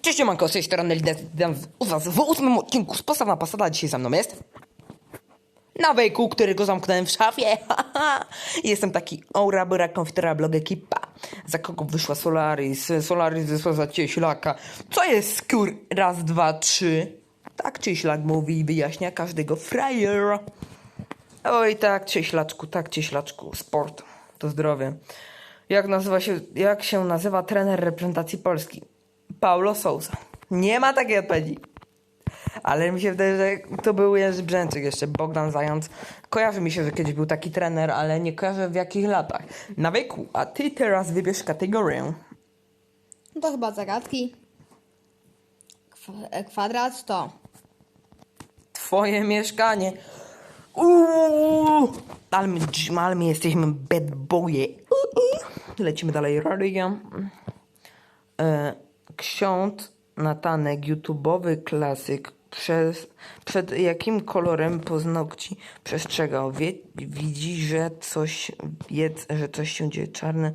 Cześć, manko, z tej strony u was w ósmym odcinku z Postawa Pasada. Dzisiaj ze mną jest Nawyku, którego zamknąłem w szafie. Jestem taki aura, byra, konfitera, blog ekipa. Za kogo wyszła Solaris? Solaris wysłała za cieślaka. Co jest skór? Raz, dwa, trzy. Tak cieślak mówi i wyjaśnia każdego frajer. Oj, tak, cieślaczku, tak, cieślaczku. Sport to zdrowie. Jak nazywa się, jak się nazywa trener reprezentacji Polski? Paulo Sousa. Nie ma takiej odpowiedzi. Ale mi się wydaje, że to był Jerzy Brzęczyk jeszcze, Bogdan Zając. Kojarzy mi się, że kiedyś był taki trener, ale nie kojarzę w jakich latach. Na wieku, a ty teraz wybierz kategorię. No to chyba zagadki. Kwa- Kwadrat to. Twoje mieszkanie. Uuu, ale my, ale my jesteśmy bad boye. Uuu. Lecimy dalej. Radio. E, ksiądz Natanek, YouTube'owy klasyk. Przez, przed jakim kolorem paznokci przestrzegał? Wie, widzi, że coś, jedz, że coś się dzieje. Czarne,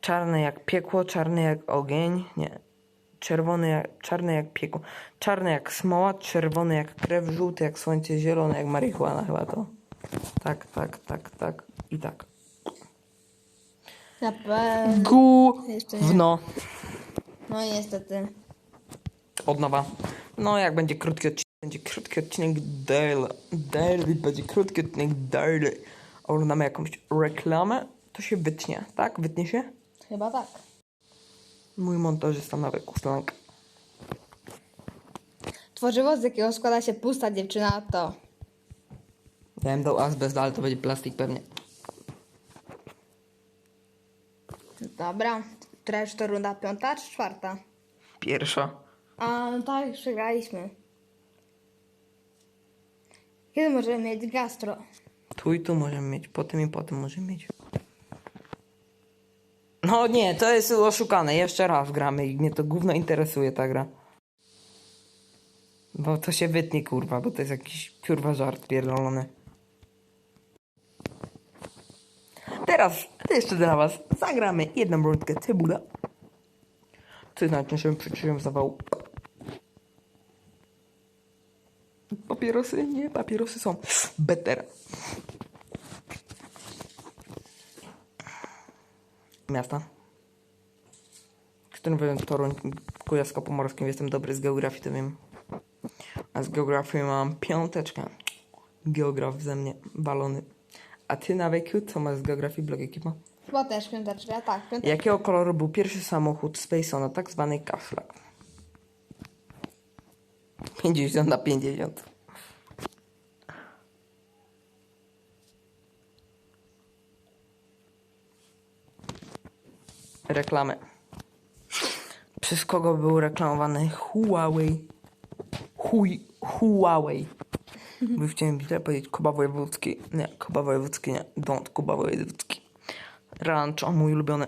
czarne jak piekło, czarny jak ogień. Nie. Czerwony jak, czarny jak piekło. Czarny jak smoła, czerwony jak krew, żółty jak słońce, zielony jak marihuana chyba to. Tak, tak, tak, tak i tak. Na pewno. No niestety. Od nowa. No jak będzie krótki odcinek, będzie krótki odcinek daily. Daily, będzie krótki odcinek daily. Oglądamy jakąś reklamę, to się wytnie, tak? Wytnie się? Chyba tak. Mój montażysta na weku slang. Tworzywo, z jakiego składa się pusta dziewczyna, to. Ja bym dał azbest, ale to będzie plastik pewnie. Dobra. Która już to runda piąta czy czwarta? Pierwsza. A no tak, przegraliśmy. Kiedy możemy mieć gastro? Tu i tu możemy mieć, po tym i po tym możemy mieć. No nie, to jest oszukane. Jeszcze raz gramy i mnie to gówno interesuje ta gra. Bo to się wytnie, kurwa, bo to jest jakiś kurwa żart pierdolony. Teraz jeszcze dla was zagramy jedną rundkę cebula. Co znaczy, że przyczyniłem zawał. Papierosy? Nie, papierosy są better. Miasta. Którym byłem Toruń, Kujawsko-Pomorskim. Jestem dobry z geografii, to wiem. A z geografii mam piąteczkę. Geograf ze mnie, balony. A ty na wieku, co masz z geografii, blog ekipa? Chyba też piąteczka, tak, piąteczka. Jakiego koloru był pierwszy samochód Spacona, tak zwany kaszlak? 50 na 50. Reklamy. Przez kogo był reklamowany Huawei? Hui, Huawei. By chciałem źle powiedzieć Kuba Wojewódzki. Nie, Kuba Wojewódzki nie. Don't, Kuba Wojewódzki. Rancho, mój ulubiony.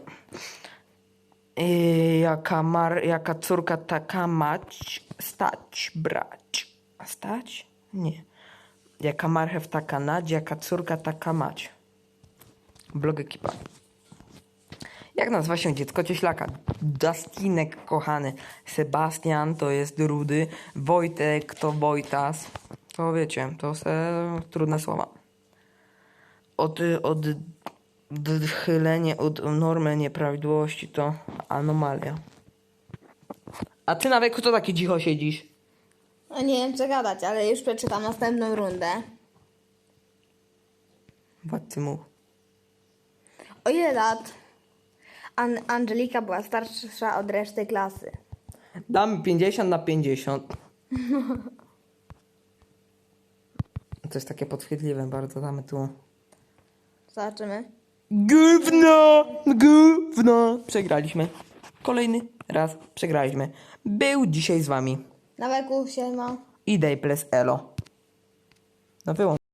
Yy, jaka, mar, jaka córka, taka mać. Stać, brać. Stać? Nie. Jaka marchew, taka nać. Jaka córka, taka mać. Blog ekipa. Jak nazywa się dziecko cieślaka? Dustinek kochany. Sebastian to jest Rudy. Wojtek to Wojtas. To wiecie, to se trudne słowa. Od, od odchylenie od normy nieprawidłowości to anomalia. A ty na wieku to taki cicho siedzisz? No nie wiem co gadać, ale już przeczytam następną rundę. Władcy mu. O ile lat An- Angelika była starsza od reszty klasy? Damy 50 na 50. To jest takie podchwytliwe bardzo, damy tu. Zobaczymy. Gówno! Gówno! Przegraliśmy. Kolejny raz przegraliśmy. Był dzisiaj z wami. Na weku się ma. I Daypless Elo. No wyłącz.